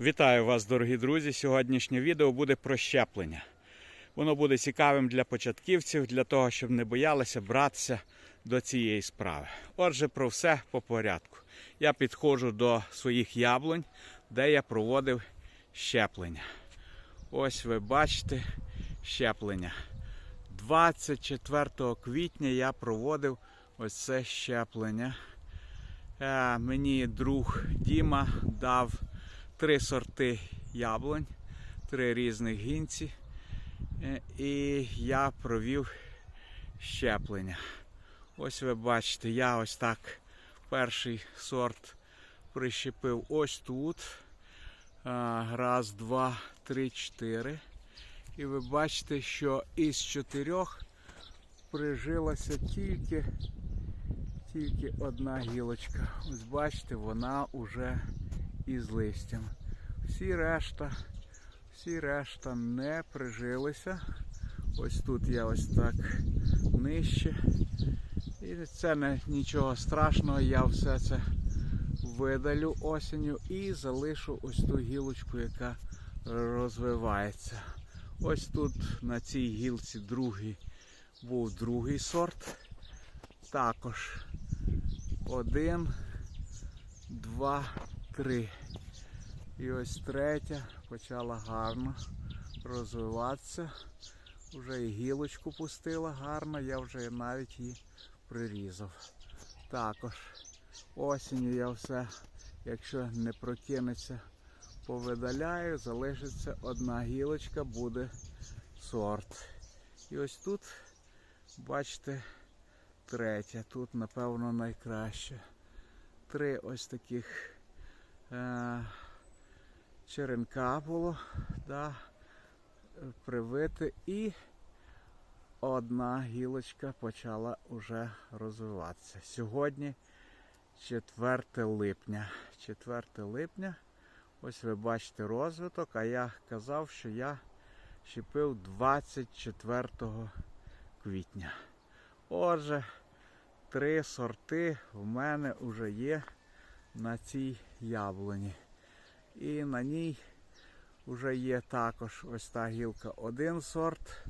Вітаю вас, дорогі друзі! Сьогоднішнє відео буде про щеплення. Воно буде цікавим для початківців, для того, щоб не боялися братися до цієї справи. Отже, про все по порядку. Я підходжу до своїх яблунь, де я проводив щеплення. Ось ви бачите щеплення. 24 квітня я проводив ось це щеплення. Е, Мені друг Діма дав три сорти яблунь, три різних гінці. Е, І я провів щеплення. Ось ви бачите, я ось так перший сорт прищепив ось тут. Раз, два, три, чотири. І ви бачите, що із чотирьох прижилася тільки, тільки одна гілочка. Ось бачите, вона уже із листям. Всі решта, всі решта не прижилися. Ось тут я ось так нижче. І це не нічого страшного, я все це видалю осінню і залишу ось ту гілочку, яка розвивається. Ось тут на цій гілці другий був другий сорт. Також один, два, три. І ось третя почала гарно розвиватися. Вже і гілочку пустила гарно, я вже навіть її прирізав. Також осінню я все, якщо не прокинеться, повидаляю, залишиться одна гілочка, буде сорт. І ось тут, бачите, третя. Тут, напевно, найкраще. Три ось таких е- черенка було, да, привити і одна гілочка почала вже розвиватися. Сьогодні 4 липня. 4 липня. Ось ви бачите розвиток, а я казав, що я щепив 24 квітня. Отже, три сорти в мене вже є на цій яблуні. І на ній вже є також ось та гілка один сорт,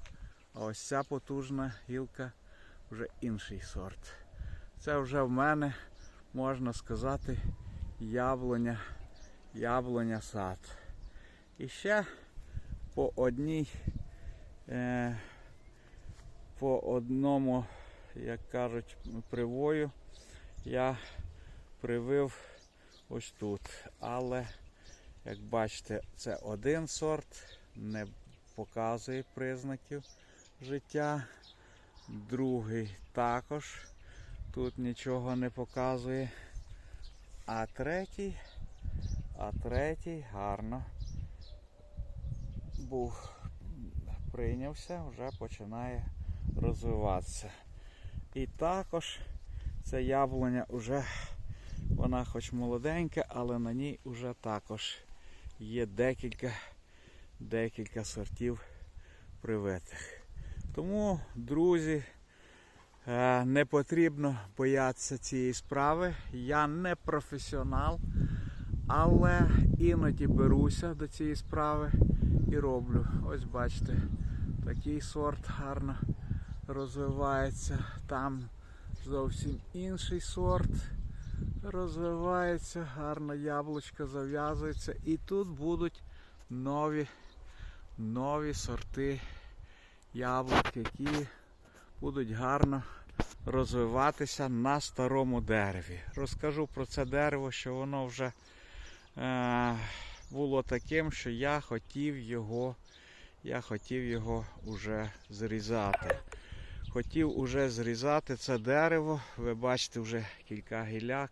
а ось ця потужна гілка вже інший сорт. Це вже в мене, можна сказати, яблуня, яблуня сад. І ще по одній, е, по одному, як кажуть, привою я привив ось тут. Але, як бачите, це один сорт, не показує признаків життя. Другий також тут нічого не показує. А третій, а третій гарно був прийнявся, вже починає розвиватися. І також ця яблуня вже, вона хоч молоденька, але на ній вже також є декілька, декілька сортів привитих. Тому, друзі, е, не потрібно боятися цієї справи. Я не професіонал, але іноді беруся до цієї справи і роблю. Ось бачите, такий сорт гарно розвивається. Там зовсім інший сорт розвивається, гарно яблучко зав'язується. І тут будуть нові, нові сорти яблук, які будуть гарно розвиватися на старому дереві. Розкажу про це дерево, що воно вже е, було таким, що я хотів його, я хотів його уже зрізати. Хотів уже зрізати це дерево. Ви бачите вже кілька гіляк.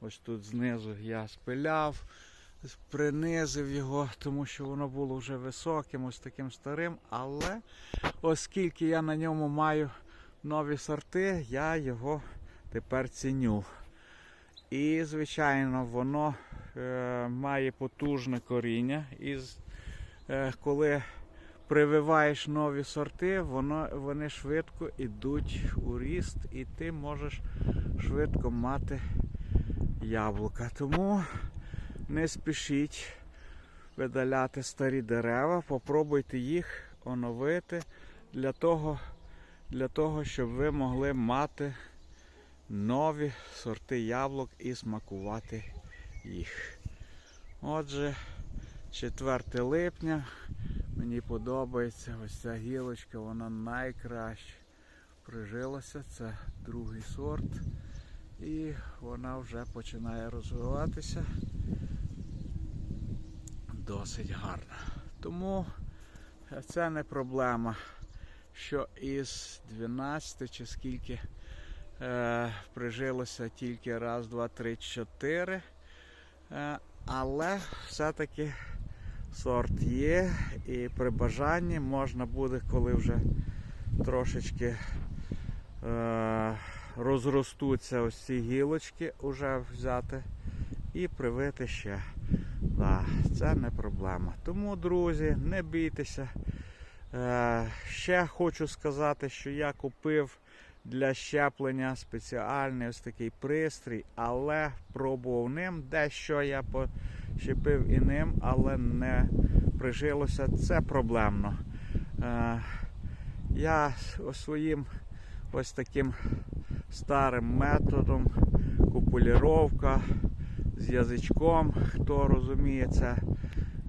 Ось тут знизу я спиляв, принизив його, тому що воно було вже високим, ось таким старим. Але оскільки я на ньому маю нові сорти, я його тепер ціню. І, звичайно, воно е, має потужне коріння. І е, коли прививаєш нові сорти, воно, вони швидко йдуть у ріст, і ти можеш швидко мати яблука. Тому не спішіть видаляти старі дерева, попробуйте їх оновити для того, для того, щоб ви могли мати нові сорти яблук і смакувати їх. Отже, 4 липня. Мені подобається ось ця гілочка, вона найкраще прижилася. Це другий сорт. І вона вже починає розвиватися досить гарно. Тому це не проблема, що із 12 чи скільки е, прижилося тільки раз, два, три, чотири. Е, але все-таки сорт є, і при бажанні можна буде, коли вже трошечки е, розростуться ось ці гілочки, вже взяти і привити ще. Да, це не проблема. Тому, друзі, не бійтеся. Е, ще хочу сказати, що я купив для щеплення спеціальний ось такий пристрій, але пробував ним. Дещо я пощепив і ним, але не прижилося. Це проблемно. Е, я своїм ось таким старим методом купуліровка з язичком, хто розуміє це.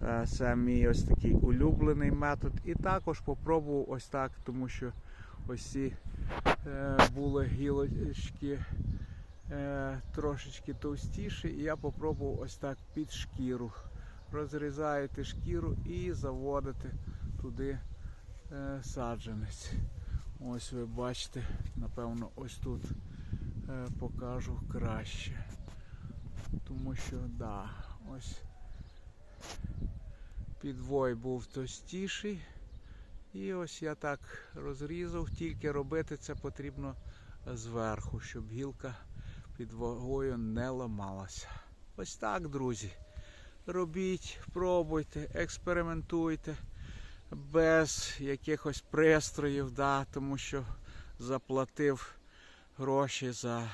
е, Це мій ось такий улюблений метод. І також попробував ось так, тому що ось ці е, були гілочки е, трошечки товстіші, і я попробував ось так під шкіру. Розрізаєте шкіру і заводите туди е, саджанець. Ось ви бачите, напевно, ось тут покажу краще. Тому що, да, ось підвой був товстіший. І ось я так розрізав, тільки робити це потрібно зверху, щоб гілка під вагою не ламалася. Ось так, друзі. Робіть, пробуйте, експериментуйте без якихось пристроїв, да, тому що заплатив гроші за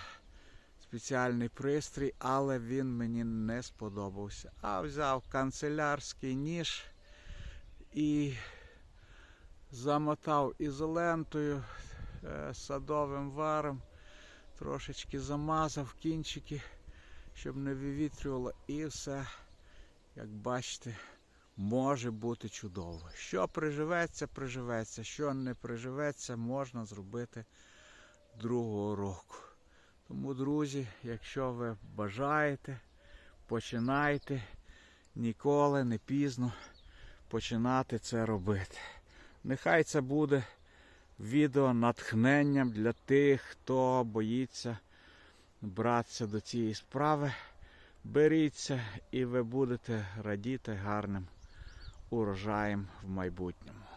спеціальний пристрій, але він мені не сподобався. А взяв канцелярський ніж і замотав ізолентою, е, садовим варом, трошечки замазав кінчики, щоб не вивітрювало, і все, як бачите, може бути чудово. Що приживеться, приживеться, що не приживеться, можна зробити року. Тому, друзі, якщо ви бажаєте, починайте ніколи не пізно починати це робити. Нехай це буде відео натхненням для тих, хто боїться братися до цієї справи. Беріться і ви будете радіти гарним урожаєм в майбутньому.